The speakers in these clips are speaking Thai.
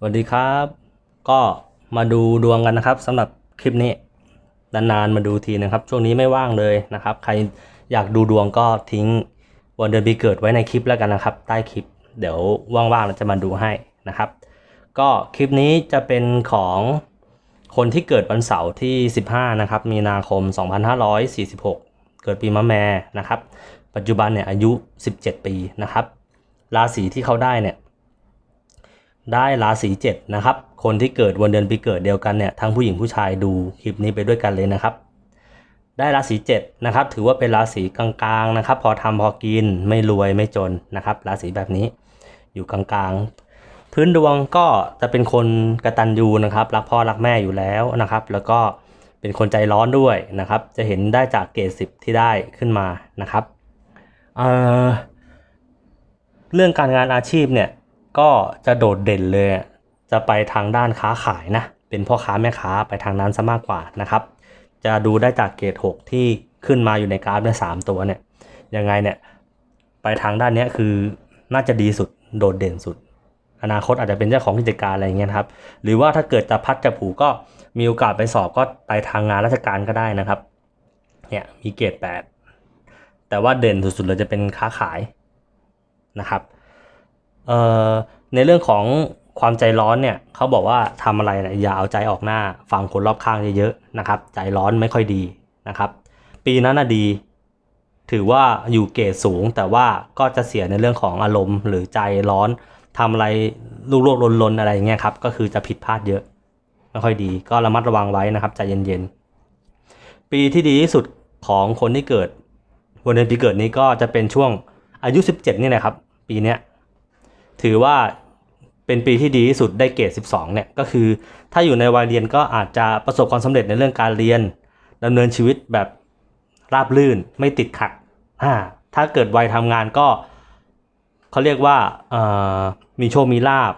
สวัสดีครับ ก็มาดูดวงกันนะครับสำหรับคลิปนี้นานๆมาดูทีนะครับ ช่วงนี้ไม่ว่างเลยนะครับ ใครอยากดูดวงก็ทิ้งวันเดือนปีเกิดไว้ในคลิปแล้วกันนะครับ ใต้คลิปเดี๋ยวว่างๆเราจะมาดูให้นะครับ ก็คลิปนี้จะเป็นของคนที่เกิดวันเสาร์ที่ 15 นะครับ มีนาคม 2546 เกิดปีมะแม่นะครับ ปัจจุบันเนี่ยอายุ 17 ปีนะครับ ราศีที่เขาได้เนี่ย ได้ราศีเจ็ดนะครับ คนที่เกิดวันเดือนปีเกิดเดียวกันเนี่ยทั้งผู้หญิงผู้ชายดูคลิปนี้ไปด้วยกันเลยนะครับ ได้ราศีเจ็ดนะครับ ถือว่าเป็นราศีกลางๆนะครับ พอทำพอกินไม่รวยไม่จนนะครับ ราศีแบบนี้อยู่กลางๆ พื้นดวงก็จะเป็นคนกระตันยูนะครับ รักพ่อรักแม่อยู่แล้วนะครับ แล้วก็เป็นคนใจร้อนด้วยนะครับ จะเห็นได้จากเกรดสิบที่ได้ขึ้นมานะครับเเรื่องการงานอาชีพเนี่ย ก็จะโดดเด่นเลย จะไปทางด้านค้าขายนะ เป็นพ่อค้าแม่ค้าไปทางนั้นซะมากกว่านะครับ จะดูได้จากเกรด6 ที่ขึ้นมาอยู่ในกราฟเนี่ยสามตัวเนี่ย ยังไงเนี่ย ไปทางด้านนี้คือน่าจะดีสุดโดดเด่นสุด อนาคตอาจจะเป็นเจ้าของกิจการอะไรอย่างเงี้ยครับ หรือว่าถ้าเกิดจะพัดจะผูก็มีโอกาสไปสอบก็ไปทางงานราชการก็ได้นะครับ เนี่ยมีเกรด8แต่ว่าเด่นสุดๆเลยจะเป็นค้าขายนะครับ ในเรื่องของความใจร้อนเนี่ยเขาบอกว่าทำอะไรเนี่ยอย่าเอาใจออกหน้าฟังคนรอบข้างเยอะๆนะครับ ใจร้อนไม่ค่อยดีนะครับ ปีนั้นน่ะดี ถือว่าอยู่เกรดสูง แต่ว่าก็จะเสียในเรื่องของอารมณ์ หรือใจร้อนทำอะไรลูกๆลนๆอะไรอย่างเงี้ยครับก็คือจะผิดพลาดเยอะไม่ค่อยดี ก็ระมัดระวังไว้นะครับใจเย็นๆปีที่ดีที่สุดของคนที่เกิดวันเดือนปีเกิดนี้ก็จะเป็นช่วงอายุ 17นี่แหละครับ ปีเนี้ย ถือว่าเป็นปีที่ดีที่สุดได้เกรด 12 เนี่ย ก็คือถ้าอยู่ในวัยเรียนก็อาจจะประสบความสำเร็จในเรื่องการเรียนดำเนินชีวิตแบบราบรื่นไม่ติดขัดอ่าถ้าเกิดวัยทำงานก็เขาเรียกว่ามีโชคมีลาบ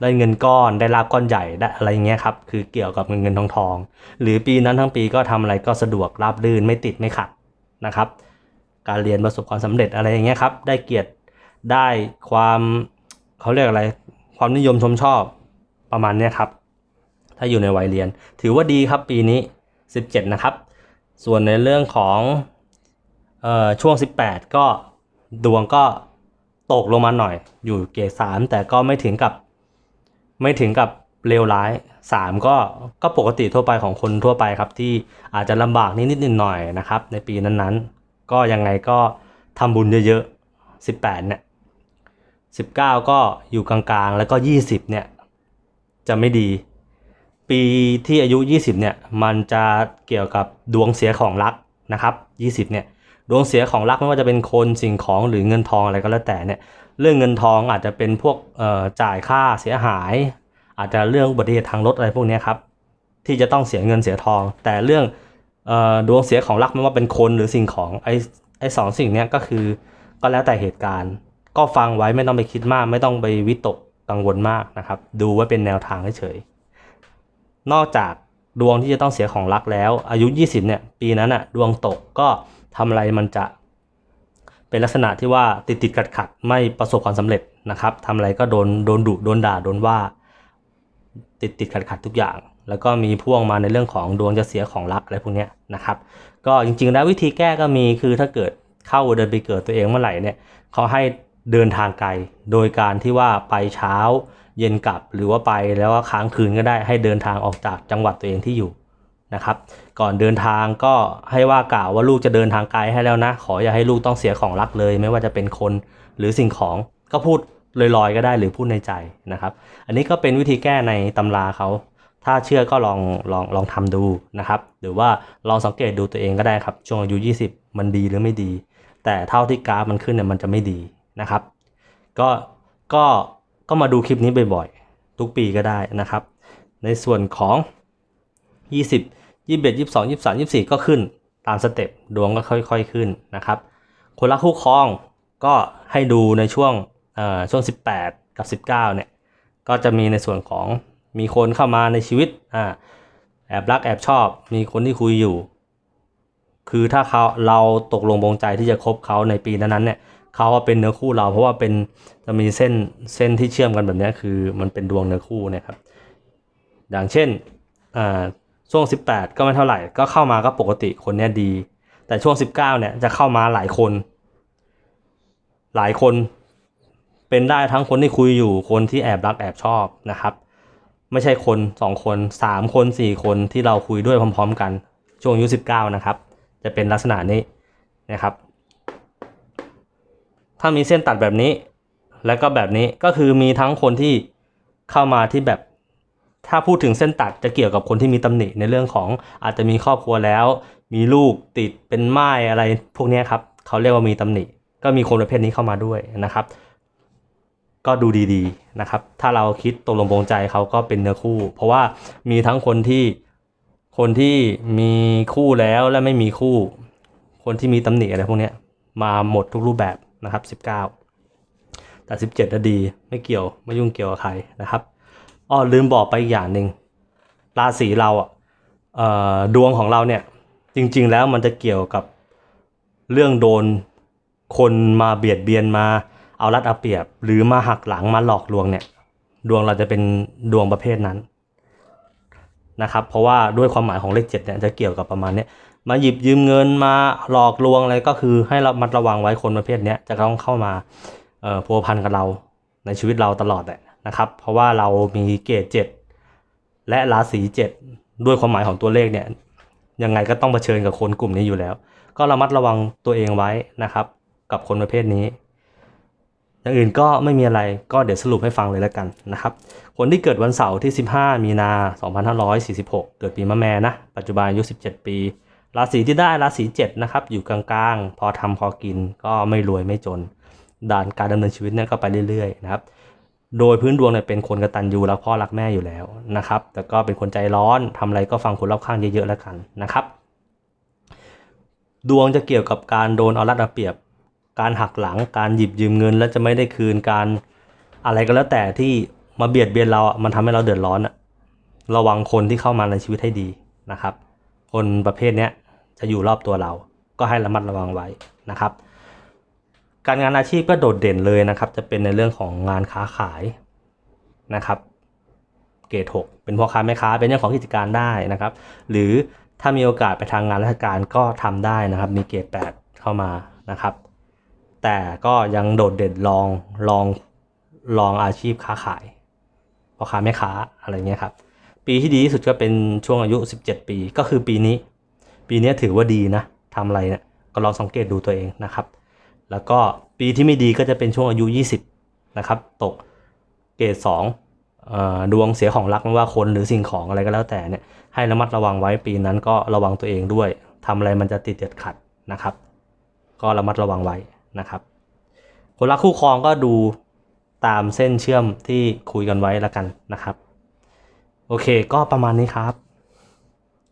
ได้เงินก้อนได้ลาบก้อนใหญ่ได้อะไรอย่างเงี้ยครับคือเกี่ยวกับเงินเงินทองทอง หรือปีนั้นทั้งปีก็ทำอะไรก็สะดวกราบรื่นไม่ติดไม่ขัดนะครับ การเรียนประสบความสำเร็จอะไรอย่างเงี้ยครับได้เกียรติได้ความ เขาเรียกอะไร ความนิยมชมชอบประมาณนี้ครับ ถ้าอยู่ในวัยเรียน ถือว่าดีครับปีนี้ 17 นะครับ ส่วนในเรื่องของออช่วง 18 ก็ดวงก็ตกลงมาหน่อย อยู่เกรด3แต่ก็ไม่ถึงกับไม่ถึงกับเลวร้าย 3 ก็ก็ปกติทั่วไปของคนทั่วไปครับ ที่อาจจะลำบากนิดนิดหน่อยนะครับ ในปีนั้นๆ ก็ยังไงก็ทำบุญเยอะๆ 18เนี่ย 19 ก็อยู่กลางๆ แล้วก็ 20 เนี่ย จะไม่ดี ปีที่อายุ 20 เนี่ย มันจะเกี่ยวกับดวงเสียของรักนะครับ 20 เนี่ย ดวงเสียของรักไม่ว่าจะเป็นคนสิ่งของหรือเงินทองอะไรก็แล้วแต่เนี่ย เรื่องเงินทองอาจจะเป็นพวกจ่ายค่าเสียหาย อาจจะเรื่องอุบัติเหตุทางรถอะไรพวกนี้ครับ ที่จะต้องเสียเงินเสียทอง แต่เรื่องออดวงเสียของรักไม่ว่าเป็นคนหรือสิ่งของไอ้ไอ้สองสิ่งนี้ก็คือก็แล้วแต่เหตุการณ์ ก็ฟังไว้ไม่ต้องไปคิดมาก ไม่ต้องไปวิตกกังวลมากนะครับ ดูไว้เป็นแนวทางเฉยๆนอกจากดวงที่จะต้องเสียของรักแล้ว อายุ 20เนี่ยปีนั้นอะดวงตกก็ทำอะไรมันจะ เป็นลักษณะที่ว่าติดติดขัดขัดไม่ประสบความสำเร็จนะครับทำอะไรก็โดนโดนดุโดนด่าโดนว่า ติดติดขัดขัดทุกอย่าง แล้วก็มีพ่วงมาในเรื่องของดวงจะเสียของรักอะไรพวกเนี้ยนะครับ ก็จริงๆแล้ววิธีแก้ก็มีคือถ้าเกิดเข้าเดือนปีเกิดตัวเองเมื่อไหร่เนี่ยเขาให้ เดินทางไกล โดยการที่ว่าไปเช้าเย็นกลับหรือว่าไปแล้วก็ค้างคืนก็ได้ให้เดินทางออกจากจังหวัดตัวเองที่อยู่นะครับ ก่อนเดินทางก็ให้ว่ากล่าวว่าลูกจะเดินทางไกลให้แล้วนะ ขออย่าให้ลูกต้องเสียของรักเลย ไม่ว่าจะเป็นคนหรือสิ่งของก็พูดลอยๆก็ได้หรือพูดในใจนะครับ อันนี้ก็เป็นวิธีแก้ในตำราเขาถ้าเชื่อก็ลองลองลองทำดูนะครับ หรือว่าลองสังเกตดูตัวเองก็ได้ครับช่วงอายุ 20 มันดีหรือไม่ดี แต่เท่าที่กราฟมันขึ้นเนี่ยมันจะไม่ดี นะครับ ก็ก็ก็มาดูคลิปนี้บ่อยๆ ทุกปีก็ได้นะครับ ในส่วนของ 20 21 22 23 24 ก็ขึ้นตามสเต็ปดวงก็ค่อย ๆขึ้นนะครับ คนรักคู่ครองก็ให้ดูในช่วงช่วง 18 กับ 19 เนี่ย ก็จะมีในส่วนของมีคนเข้ามาในชีวิตอ่าแอบรักแอบชอบ มีคนที่คุยอยู่ คือถ้าเขาเราตกลงปรงใจที่จะคบเขาในปีนั้นๆเนี่ย เขาอะเป็นเนื้อคู่เราเพราะว่าเป็นจะมีเส้นเส้นที่เชื่อมกันแบบนี้คือมันเป็นดวงเนื้อคู่นะครับ อย่างเช่นอ่าช่วง 18 ก็ไม่เท่าไหร่ ก็เข้ามาก็ปกติคนเนี้ยดี แต่ช่วง 19เนี่ยจะเข้ามาหลายคน หลายคนเป็นได้ทั้งคนที่คุยอยู่คนที่แอบรักแอบชอบนะครับ ไม่ใช่คนสองคนสามคนสี่คนที่เราคุยด้วยพร้อม ๆ กัน ช่วงอายุ19นะครับ จะเป็นลักษณะนี้นะครับ ถ้ามีเส้นตัดแบบนี้ แล้วก็แบบนี้ก็คือมีทั้งคนที่เข้ามาที่แบบ ถ้าพูดถึงเส้นตัดจะเกี่ยวกับคนที่มีตำหนิในเรื่องของอาจจะมีครอบครัวแล้ว มีลูกติดเป็นไม้อะไรพวกนี้ครับเขาเรียกว่ามีตำหนิ ก็มีคนประเภทนี้เข้ามาด้วยนะครับ ก็ดูดีๆนะครับ ถ้าเราคิดตกลงปรงใจเขาก็เป็นเนื้อคู่ เพราะว่ามีทั้งคนที่คนที่มีคู่แล้วและไม่มีคู่ คนที่มีตำหนิอะไรพวกนี้มาหมดทุกรูปแบบ นะครับ 19 แต่ 17จะดีไม่เกี่ยวไม่ยุ่งเกี่ยวกับใครนะครับอ้อลืมบอกไปอีกอย่างหนึ่งราศีเราอะดวงของเราเนี่ยจริง ๆ แล้วมันจะเกี่ยวกับเรื่องโดนคนมาเบียดเบียนมาเอารัดเอาเปรียบ หรือมาหักหลังมาหลอกลวงเนี่ย ดวงเราจะเป็นดวงประเภทนั้น นะครับเพราะว่าด้วยความหมายของเลขเจ็ดเนี่ยจะเกี่ยวกับประมาณนี้มาหยิบยืมเงินมาหลอกลวงอะไรก็คือให้เรามัดระวังไว้คนประเภทนี้จะต้องเข้ามาเอ่อพัวพันกับเราในชีวิตเราตลอดแหละนะครับ เพราะว่าเรามีเกรดเจ็ดและราศีเจ็ดด้วยความหมายของตัวเลขเนี่ยยังไงก็ต้องเผชิญกับคนกลุ่มนี้อยู่แล้ว ก็ระมัดระวังตัวเองไว้นะครับ กับคนประเภทนี้ อย่างอื่นก็ไม่มีอะไรก็เดี๋ยวสรุปให้ฟังเลยแล้วกันนะครับ คนที่เกิดวันเสาร์ที่ 15 มีนา 2546 เกิดปีมะแม่นะ ปัจจุบันอายุ 17 ปี ราศีที่ได้ราศี7นะครับ อยู่กลางๆ พอทำพอกินก็ไม่รวยไม่จน ด่านการดำเนินชีวิตเนี่ยก็ไปเรื่อยๆนะครับ โดยพื้นดวงเนี่ยเป็นคนกระตัญญูรักพ่อรักแม่อยู่แล้วนะครับ แต่ก็เป็นคนใจร้อนทำอะไรก็ฟังคนรอบข้างเยอะๆแล้วกันนะครับ ดวงจะเกี่ยวกับการโดนเอารัดเอาเปรียบ การหักหลังการหยิบยืมเงิน แล้วจะไม่ได้คืนการอะไรก็แล้วแต่ที่มาเบียดเบียนเราอะมันทำให้เราเดือดร้อนอะระวังคนที่เข้ามาในชีวิตให้ดีนะครับ คนประเภทเนี้ยจะอยู่รอบตัวเรา ก็ให้ระมัดระวังไว้นะครับ การงานอาชีพก็โดดเด่นเลยนะครับ จะเป็นในเรื่องของงานค้าขายนะครับ เกรดหกเป็นพ่อค้าแม่ค้าเป็นเจ้าของกิจการได้นะครับ หรือถ้ามีโอกาสไปทางงานราชการก็ทำได้นะครับ มีเกรดแปดเข้ามานะครับ แต่ก็ยังโดดเด่นลองลองลองอาชีพค้าขายพ่อค้าแม่ค้าอะไรเงี้ยครับ ปีที่ดีที่สุดก็เป็นช่วงอายุ 17 ปีก็คือปีนี้ ปีนี้ถือว่าดีนะทำอะไรเนี่ยก็ลองสังเกตดูตัวเองนะครับ แล้วก็ปีที่ไม่ดีก็จะเป็นช่วงอายุ 20 นะครับ ตกเกรดสองดวงเสียของรักไม่ว่าคนหรือสิ่งของอะไรก็แล้วแต่เนี่ยให้ระมัดระวังไว้ปีนั้นก็ระวังตัวเองด้วยทำอะไรมันจะติดเด็ดขัดนะครับ ก็ระมัดระวังไว้ นะครับคนรักคู่ครองก็ดูตามเส้นเชื่อมที่คุยกันไว้แล้วกันนะครับ โอเคก็ประมาณนี้ครับ